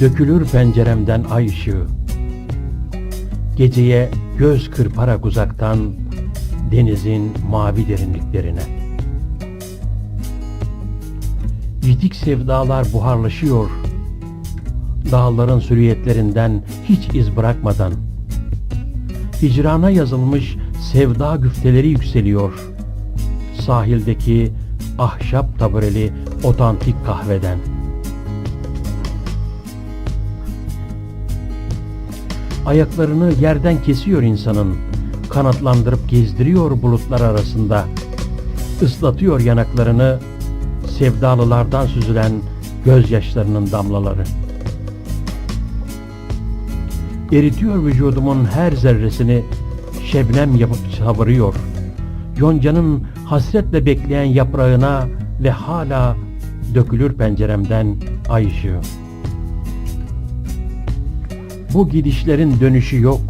Dökülür penceremden ay ışığı. Geceye göz kırparak uzaktan denizin mavi derinliklerine. Yitik sevdalar buharlaşıyor. Dağların sürüyetlerinden hiç iz bırakmadan. Hicrana yazılmış sevda güfteleri yükseliyor. Sahildeki ahşap tabureli otantik kahveden. Ayaklarını yerden kesiyor insanın. Kanatlandırıp gezdiriyor bulutlar arasında. Islatıyor yanaklarını sevdalılardan süzülen gözyaşlarının damlaları. Eritiyor vücudumun her zerresini şebnem yapıp savuruyor. Yonca'nın hasretle bekleyen yaprağına ve hala dökülür penceremden ay ışığı. Bu gidişlerin dönüşü yok.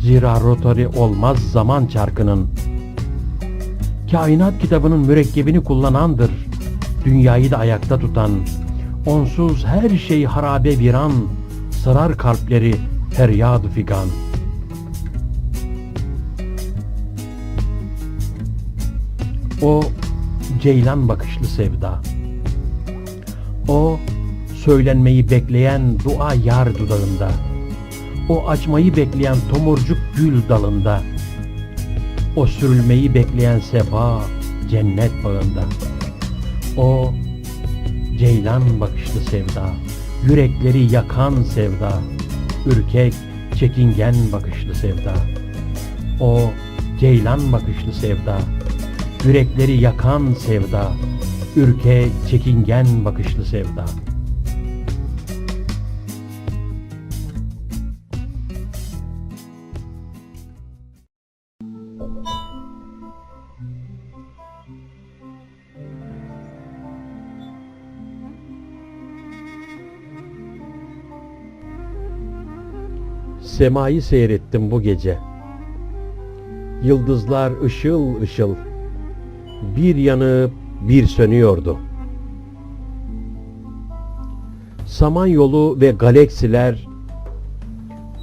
Zira rotari olmaz zaman çarkının. Kainat kitabının mürekkebini kullanandır. Dünyayı da ayakta tutan. Onsuz her şey harabe viran. Sarar kalpleri feryad figan. O ceylan bakışlı sevda. O söylenmeyi bekleyen dua yar dudağında. O açmayı bekleyen tomurcuk gül dalında. O sürülmeyi bekleyen sefa cennet bağında. O ceylan bakışlı sevda, yürekleri yakan sevda, ürkek, çekingen bakışlı sevda. O ceylan bakışlı sevda, yürekleri yakan sevda, ürkek, çekingen bakışlı sevda. Semayı seyrettim bu gece. Yıldızlar ışıl ışıl. Bir yanıp bir sönüyordu. Samanyolu ve galaksiler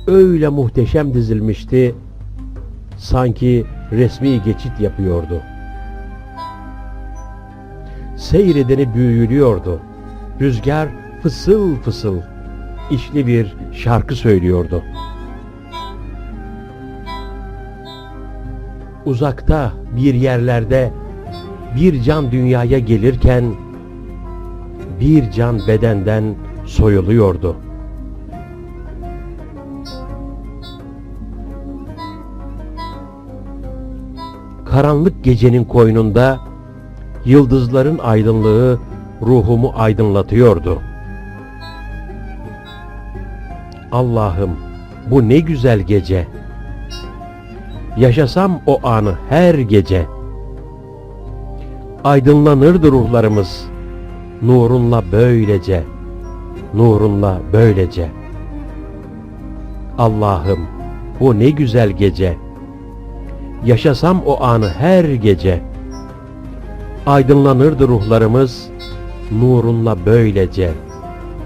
öyle muhteşem dizilmişti. Sanki resmi geçit yapıyordu. Seyredeni büyülüyordu. Rüzgar fısıl fısıl işli bir şarkı söylüyordu. Uzakta bir yerlerde bir can dünyaya gelirken bir can bedenden soyuluyordu. Karanlık gecenin koynunda yıldızların aydınlığı ruhumu aydınlatıyordu. Allah'ım bu ne güzel gece. Yaşasam o anı her gece. Aydınlanırdı ruhlarımız. Nurunla böylece. Nurunla böylece. Allah'ım bu ne güzel gece. Yaşasam o anı her gece. Aydınlanırdı ruhlarımız. Nurunla böylece.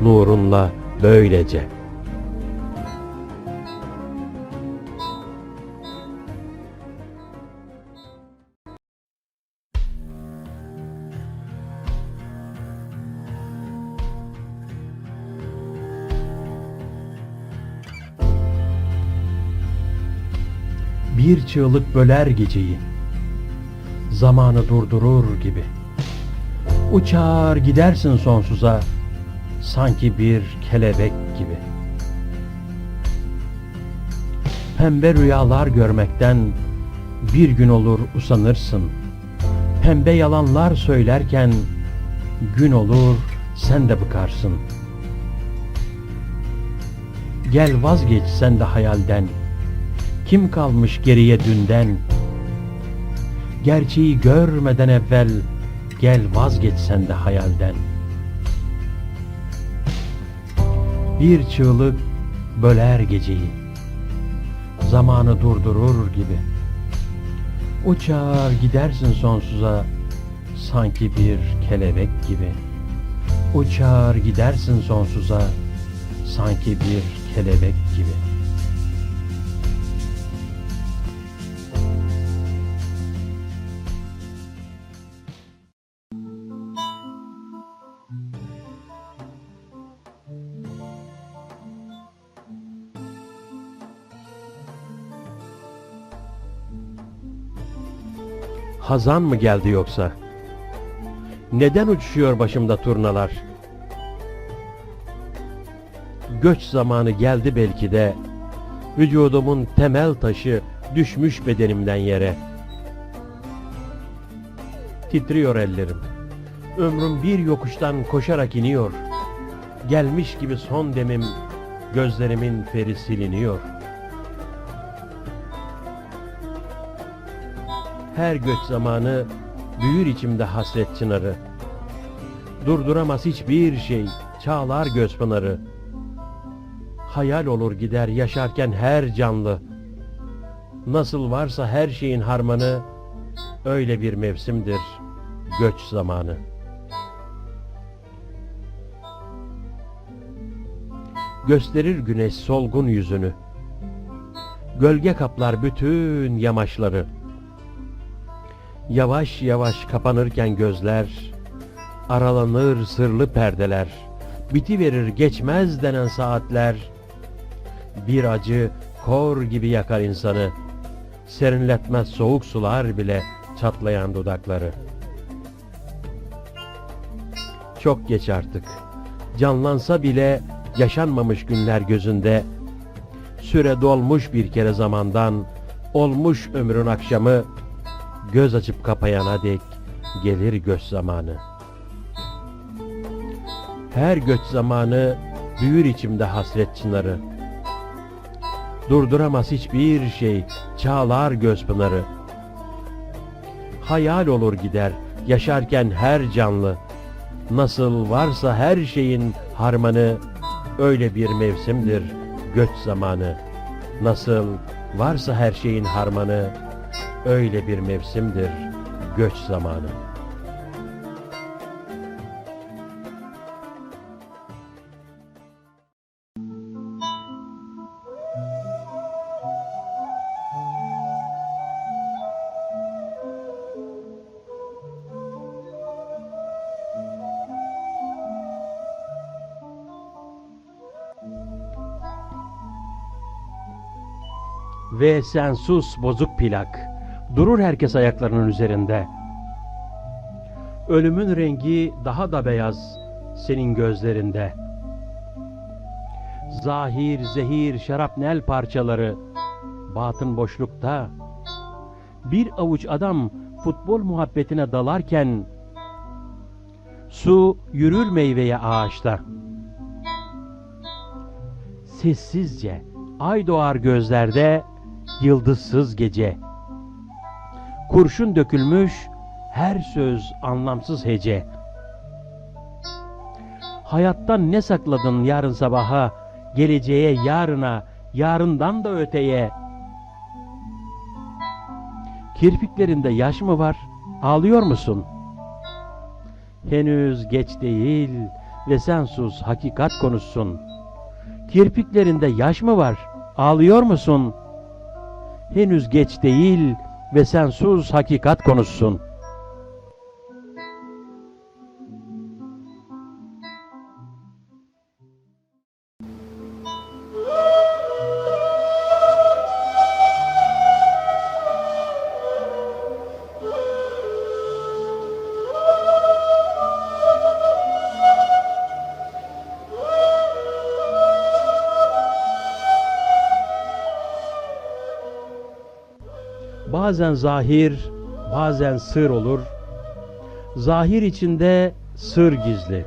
Nurunla böylece. Bir çığlık böler geceyi. Zamanı durdurur gibi. Uçar gidersin sonsuza. Sanki bir kelebek gibi. Pembe rüyalar görmekten bir gün olur usanırsın. Pembe yalanlar söylerken gün olur sen de bıkarsın. Gel vazgeç sen de hayalden. Kim kalmış geriye dünden? Gerçeği görmeden evvel gel vazgeç sen de hayalden. Bir çığlık böler geceyi. Zamanı durdurur gibi. Uçar gidersin sonsuza sanki bir kelebek gibi. Uçar gidersin sonsuza sanki bir kelebek gibi. Hazan mı geldi yoksa? Neden uçuşuyor başımda turnalar? Göç zamanı geldi belki de. Vücudumun temel taşı düşmüş bedenimden yere. Titriyor ellerim. Ömrüm bir yokuştan koşarak iniyor. Gelmiş gibi son demim, gözlerimin feri siliniyor. Her göç zamanı büyür içimde hasret çınarı. Durduramaz hiçbir şey, çağlar göz pınarı. Hayal olur gider yaşarken her canlı. Nasıl varsa her şeyin harmanı, öyle bir mevsimdir göç zamanı. Gösterir güneş solgun yüzünü. Gölge kaplar bütün yamaçları. Yavaş yavaş kapanırken gözler, aralanır sırlı perdeler, bitiverir geçmez denen saatler. Bir acı kor gibi yakar insanı, serinletmez soğuk sular bile çatlayan dudakları. Çok geç artık, canlansa bile yaşanmamış günler gözünde, süre dolmuş bir kere zamandan, olmuş ömrün akşamı, göz açıp kapayana dek gelir göç zamanı. Her göç zamanı büyür içimde hasret çınarı. Durduramaz hiçbir şey, çağlar göz pınarı. Hayal olur gider, yaşarken her canlı. Nasıl varsa her şeyin harmanı, öyle bir mevsimdir göç zamanı. Nasıl varsa her şeyin harmanı, öyle bir mevsimdir göç zamanı. Ve sen sus bozuk plak. Durur herkes ayaklarının üzerinde. Ölümün rengi daha da beyaz senin gözlerinde. Zahir, zehir, şarapnel parçaları batın boşlukta. Bir avuç adam futbol muhabbetine dalarken su yürür meyveye ağaçta. Sessizce ay doğar gözlerde yıldızsız gece. Kurşun dökülmüş her söz anlamsız hece. Hayattan ne sakladın yarın sabaha, geleceğe yarına, yarından da öteye. Kirpiklerinde yaş mı var? Ağlıyor musun? Henüz geç değil ve sen sus hakikat konuşsun. Kirpiklerinde yaş mı var? Ağlıyor musun? Henüz geç değil ve sen sus hakikat konuşsun. Bazen zahir, bazen sır olur. Zahir içinde sır gizli.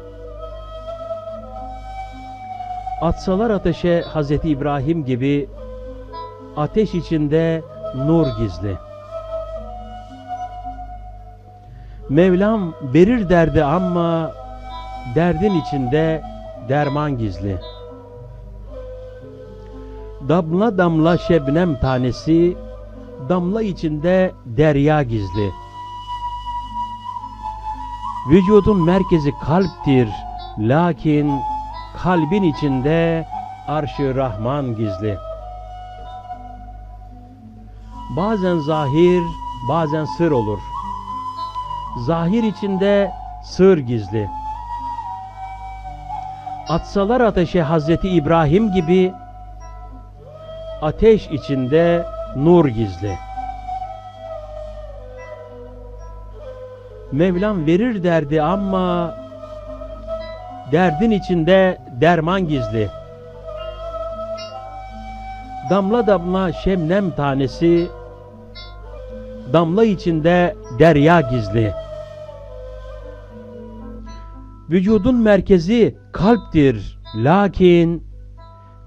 Atsalar ateşe Hazreti İbrahim gibi ateş içinde nur gizli. Mevlam verir derdi ama derdin içinde derman gizli. Damla damla şebnem tanesi damla içinde derya gizli. Vücudun merkezi kalptir, lakin kalbin içinde arş-ı Rahman gizli. Bazen zahir, bazen sır olur. Zahir içinde sır gizli. Atsalar ateşe Hazreti İbrahim gibi ateş içinde nur gizli. Mevlam verir derdi ama derdin içinde derman gizli. Damla damla şemnem tanesi damla içinde derya gizli. Vücudun merkezi kalptir lakin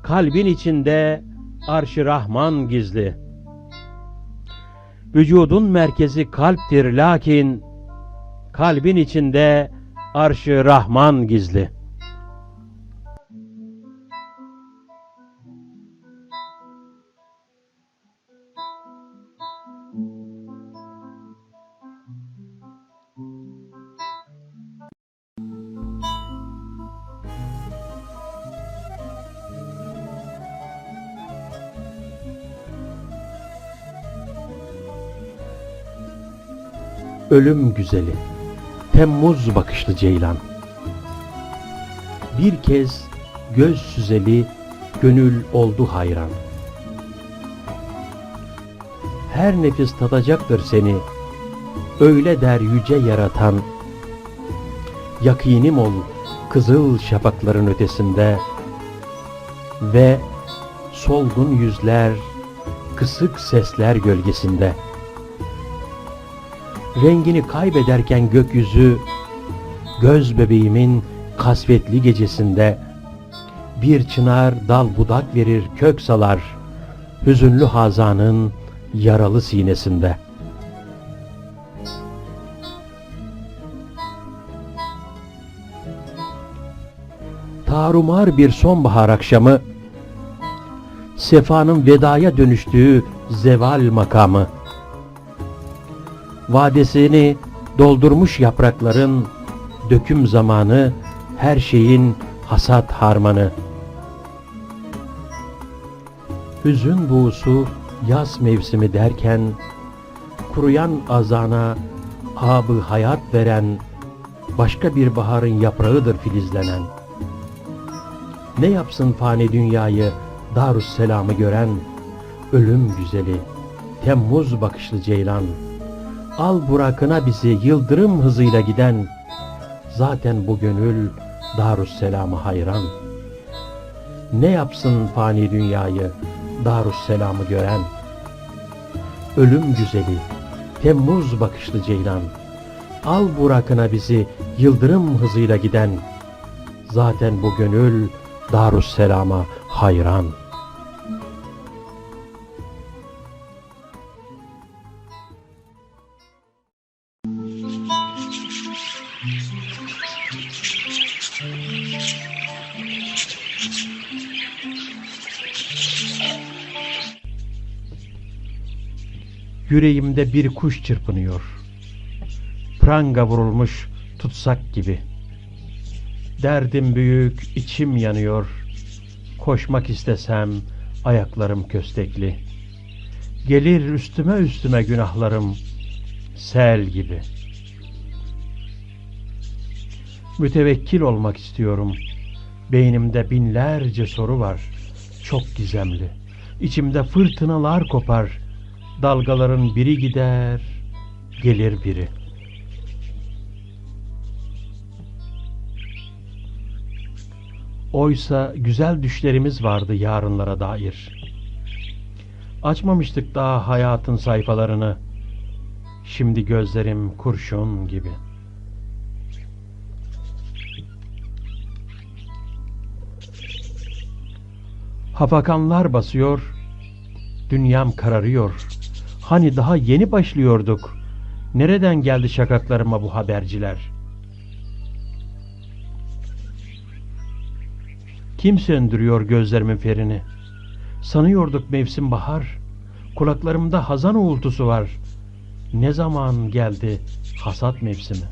kalbin içinde arş-ı Rahman gizli. Vücudun merkezi kalptir lakin kalbin içinde arş-ı Rahman gizli. Ölüm güzeli, Temmuz bakışlı ceylan. Bir kez göz süzeli, gönül oldu hayran. Her nefis tadacaktır seni, öyle der yüce yaratan. Yakinim ol kızıl şafakların ötesinde ve solgun yüzler, kısık sesler gölgesinde.'' Rengini kaybederken gökyüzü, göz bebeğimin kasvetli gecesinde, bir çınar dal budak verir kök salar, hüzünlü hazanın yaralı sinesinde. Tarumar bir sonbahar akşamı, sefanın vedaya dönüştüğü zeval makamı, vadesini doldurmuş yaprakların döküm zamanı, her şeyin hasat harmanı. Hüzün buğusu yaz mevsimi derken, kuruyan azana abı hayat veren, başka bir baharın yaprağıdır filizlenen. Ne yapsın fani dünyayı, Darüsselam'ı gören, ölüm güzeli, Temmuz bakışlı ceylan.'' Al burakına bizi yıldırım hızıyla giden, zaten bu gönül Darüsselam'a hayran. Ne yapsın fani dünyayı, Darüsselam'ı gören? Ölüm güzeli, Temmuz bakışlı ceylan, al burakına bizi yıldırım hızıyla giden, zaten bu gönül Darüsselam'a hayran.'' Yüreğimde bir kuş çırpınıyor. Pranga vurulmuş tutsak gibi. Derdim büyük, içim yanıyor. Koşmak istesem ayaklarım köstekli. Gelir üstüme üstüme günahlarım sel gibi. Mütevekkil olmak istiyorum. Beynimde binlerce soru var. Çok gizemli. İçimde fırtınalar kopar. Dalgaların biri gider, gelir biri. Oysa güzel düşlerimiz vardı yarınlara dair. Açmamıştık daha hayatın sayfalarını. Şimdi gözlerim kurşun gibi. Hafakanlar basıyor, dünyam kararıyor. Hani daha yeni başlıyorduk. Nereden geldi şakaklarıma bu haberciler? Kim söndürüyor gözlerimin ferini? Sanıyorduk mevsim bahar. Kulaklarımda hazan uğultusu var. Ne zaman geldi hasat mevsimi?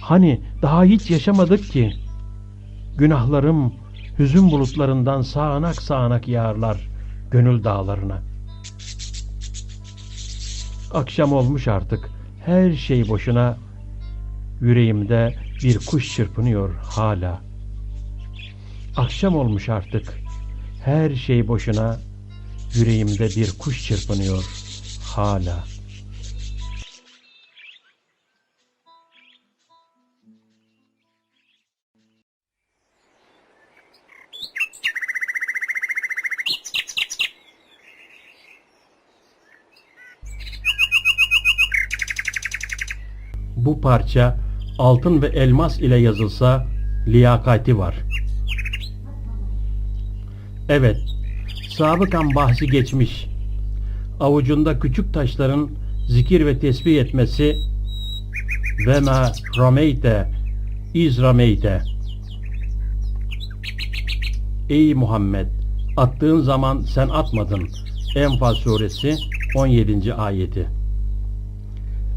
Hani daha hiç yaşamadık ki. Günahlarım hüzün bulutlarından sağanak sağanak yağarlar gönül dağlarına. Akşam olmuş artık. Her şey boşuna. Yüreğimde bir kuş çırpınıyor hala. Akşam olmuş artık. Her şey boşuna. Yüreğimde bir kuş çırpınıyor hala. Parça altın ve elmas ile yazılsa liyakati var. Evet, sabıkan bahsi geçmiş. Avucunda küçük taşların zikir ve tesbih etmesi ve ma rameyte iz rameyte Ey Muhammed attığın zaman sen atmadın. Enfal suresi 17. ayeti.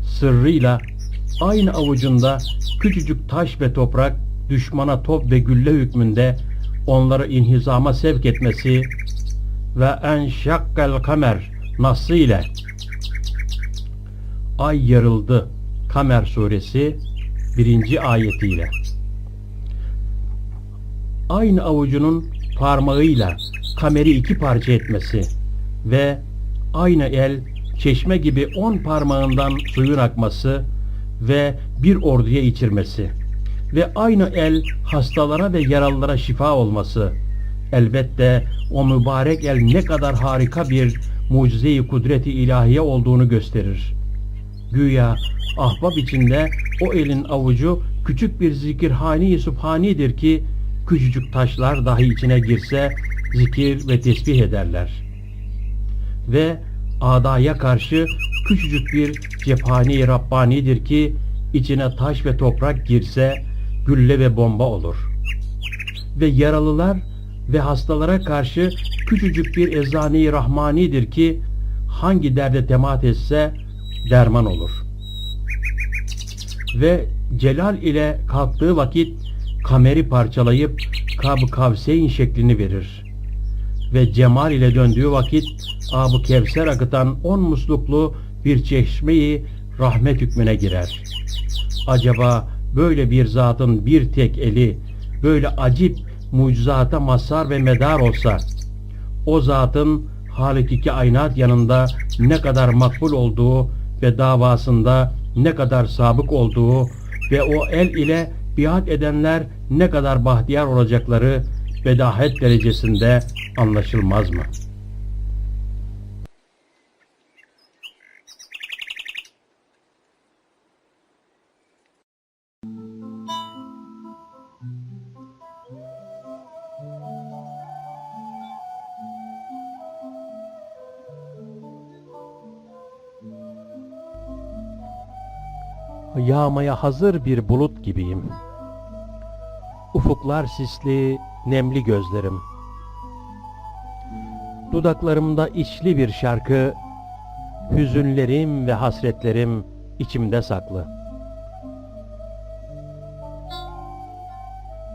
Sırrıyla aynı avucunda küçücük taş ve toprak düşmana top ve gülle hükmünde onları inhizama sevk etmesi ve en şakkal kamer nasıl ile ay yarıldı Kamer suresi birinci ayetiyle. Aynı avucunun parmağıyla kameri iki parça etmesi ve aynı el çeşme gibi on parmağından suyun akması ve bir orduya içirmesi ve aynı el hastalara ve yaralılara şifa olması elbette o mübarek el ne kadar harika bir mucize-i kudreti ilahiye olduğunu gösterir. Güya ahbap içinde o elin avucu küçük bir zikirhani-i subhanidir ki küçücük taşlar dahi içine girse zikir ve tesbih ederler. Ve adaya karşı küçücük bir cephani Rabbani'dir ki içine taş ve toprak girse gülle ve bomba olur. Ve yaralılar ve hastalara karşı küçücük bir eczane-i rahmanidir ki hangi derde temat etse derman olur. Ve celal ile kalktığı vakit kameri parçalayıp kab kavseyn şeklini verir. Ve cemal ile döndüğü vakit abı kevser akıtan on musluklu bir çeşmeyi rahmet hükmüne girer. Acaba böyle bir zatın bir tek eli böyle acip mucizata mazhar ve medar olsa o zatın Halik-i Kainat yanında ne kadar makbul olduğu ve davasında ne kadar sabık olduğu ve o el ile biat edenler ne kadar bahtiyar olacakları bedahet derecesinde anlaşılmaz mı? Yağmaya hazır bir bulut gibiyim. Ufuklar sisli, nemli gözlerim. Dudaklarımda içli bir şarkı, hüzünlerim ve hasretlerim içimde saklı.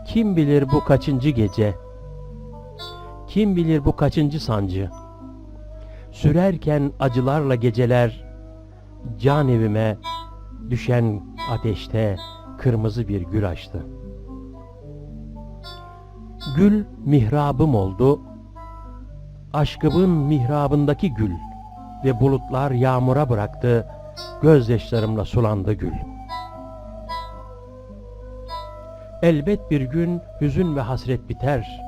Kim bilir bu kaçıncı gece? Kim bilir bu kaçıncı sancı? Sürerken acılarla geceler, can evime düşen ateşte kırmızı bir gül açtı. Gül mihrabım oldu, aşkımın mihrabındaki gül ve bulutlar yağmura bıraktı, gözyaşlarımla sulandı gül. Elbet bir gün hüzün ve hasret biter,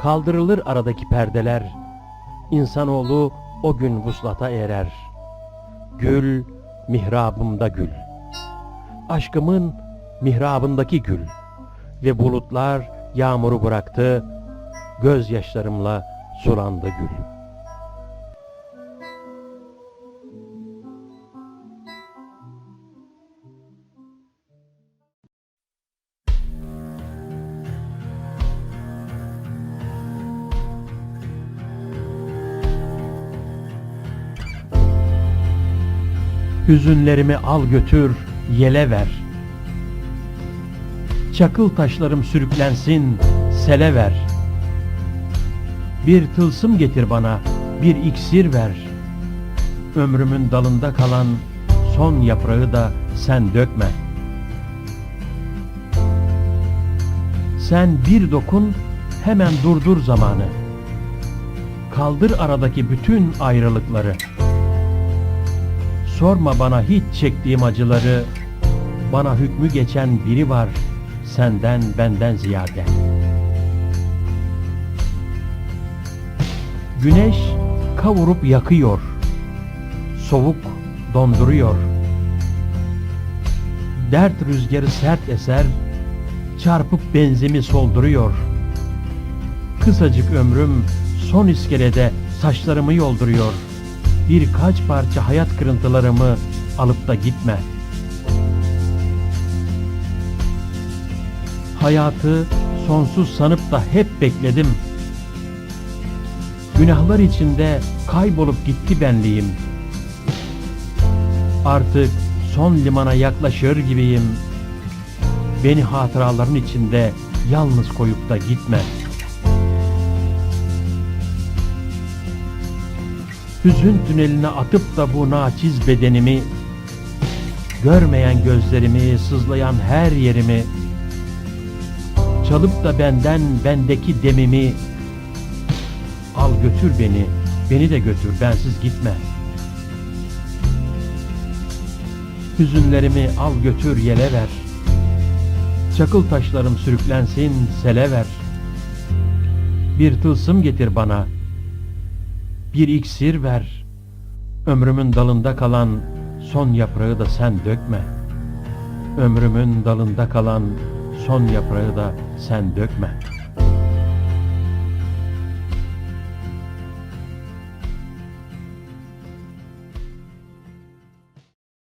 kaldırılır aradaki perdeler, insanoğlu o gün vuslata erer. Gül, mihrabımda gül. Aşkımın mihrabındaki gül ve bulutlar yağmuru bıraktı, gözyaşlarımla sulandı gül. Hüzünlerimi al götür, yele ver. Çakıl taşlarım sürüklensin, sele ver. Bir tılsım getir bana, bir iksir ver. Ömrümün dalında kalan son yaprağı da sen dökme. Sen bir dokun, hemen durdur zamanı. Kaldır aradaki bütün ayrılıkları. Sorma bana hiç çektiğim acıları. Bana hükmü geçen biri var senden benden ziyade. Güneş kavurup yakıyor. Soğuk donduruyor. Dert rüzgarı sert eser, çarpıp benzimi solduruyor. Kısacık ömrüm son iskelede saçlarımı yolduruyor. Birkaç parça hayat kırıntılarımı alıp da gitme. Hayatı sonsuz sanıp da hep bekledim. Günahlar içinde kaybolup gitti benliğim. Artık son limana yaklaşır gibiyim. Beni hatıraların içinde yalnız koyup da gitme. Hüzün tüneline atıp da bu naçiz bedenimi, görmeyen gözlerimi, sızlayan her yerimi, çalıp da benden bendeki demimi, al götür beni, beni de götür, bensiz gitme. Hüzünlerimi al götür yele ver. Çakıl taşlarım sürüklensin sele ver. Bir tılsım getir bana. Bir iksir ver. Ömrümün dalında kalan son yaprağı da sen dökme. Ömrümün dalında kalan son yaprağı da sen dökme.''